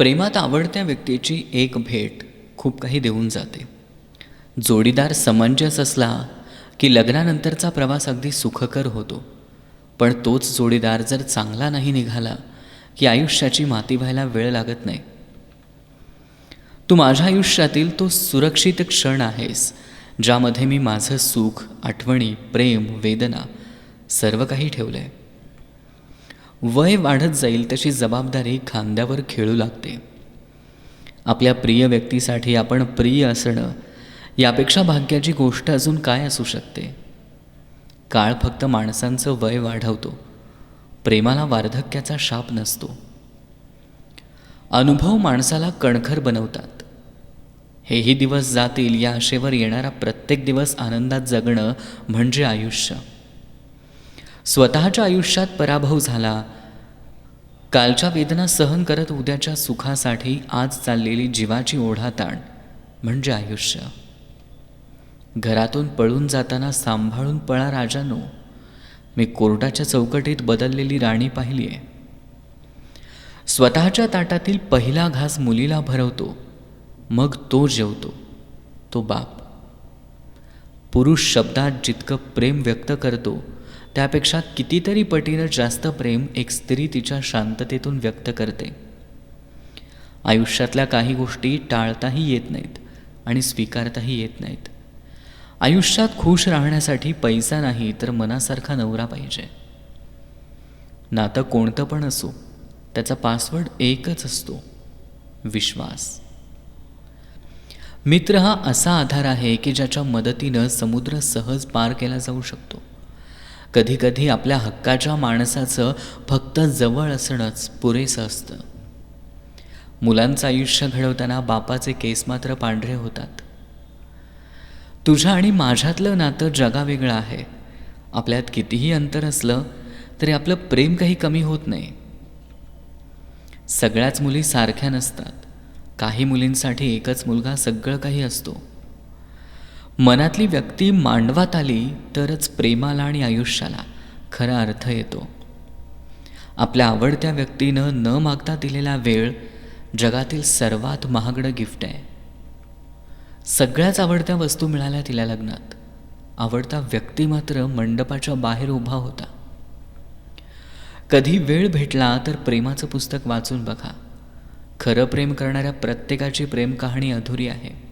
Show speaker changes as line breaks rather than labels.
प्रेमात आवडत्या व्यक्तीची एक भेट खूप काही देऊन जाते. जोडीदार समंजस असला की लग्नानंतरचा प्रवास अगदी सुखकर होतो. पण तोच जोडीदार जर चांगला नाही निघाला की आयुष्याची माती व्हायला वेळ लागत नाही. तू माझ्या आयुष्यातील तो सुरक्षित क्षण आहेस ज्यामध्ये मी माझं सुख आठवणी प्रेम वेदना सर्व काही ठेवलं आहे वय वाढत जाईल तशी जबाबदारी खांद्यावर खेळू लागते. आपल्या प्रिय व्यक्तीसाठी आपण प्रिय असणं यापेक्षा भाग्याची गोष्ट अजून काय असू शकते? काळ फक्त माणसांचं वय वाढवतो. प्रेमाला वार्धक्याचा शाप नसतो. अनुभव माणसाला कणखर बनवतात. हेही दिवस जातील या आशेवर येणारा प्रत्येक दिवस आनंदात जगणं म्हणजे आयुष्य. स्वतःच्या आयुष्यात पराभव झाला कालच्या वेदना सहन करत उद्याच्या सुखासाठी आज चाललेली जीवाची ओढाताण म्हणजे आयुष्य. घरातून पळून जाताना सांभाळून पळा राजानो मी कोर्टाच्या चौकटीत बदललेली राणी पाहिली आहे स्वतःच्या ताटातील पहिला घास मुलीला भरवतो मग तो जेवतो तो बाप. पुरुष शब्दात जितकं प्रेम व्यक्त करतो त्यापेक्षा कितीतरी पटीनं जास्त प्रेम एक स्त्री तिच्या शांततेतून व्यक्त करते. आयुष्यातल्या काही गोष्टी टाळताही येत नाहीत आणि स्वीकारताही येत नाहीत. आयुष्यात खुश राहण्यासाठी पैसा नाही तर मनासारखा नवरा पाहिजे. नातं कोणतं पण असो त्याचा पासवर्ड एकच असतो विश्वास. मित्र हा असा आधार आहे की ज्याच्या मदतीनं समुद्र सहज पार केला जाऊ शकतो. कधीकधी आपल्या हक्काच्या माणसाचं फक्त जवळ असणंच पुरेसं असतं. मुलांचं आयुष्य घडवताना बापाचे केस मात्र पांढरे होतात. तुझ्या आणि माझ्यातलं नातं जगावेगळं आहे. आपल्यात कितीही अंतर असलं तरी आपलं प्रेम काही कमी होत नाही. सगळ्याच मुली सारख्या नसतात. काही मुलींसाठी एकच मुलगा सगळं काही असतो. मनातली व्यक्ती मांडवात आली तरच प्रेमाला आणि आयुष्याला खरा अर्थ येतो. आपल्या आवडत्या व्यक्तीनं न मागता दिलेला वेळ जगातील सर्वात महागडं गिफ्ट आहे. सगळ्याच आवडत्या वस्तू मिळाल्या तिला लग्नात. आवडता व्यक्ती मात्र मंडपाच्या बाहेर उभा होता. कधी वेळ भेटला तर प्रेमाचं पुस्तक वाचून बघा. खरं प्रेम करणाऱ्या प्रत्येकाची प्रेम कहाणी अधुरी आहे.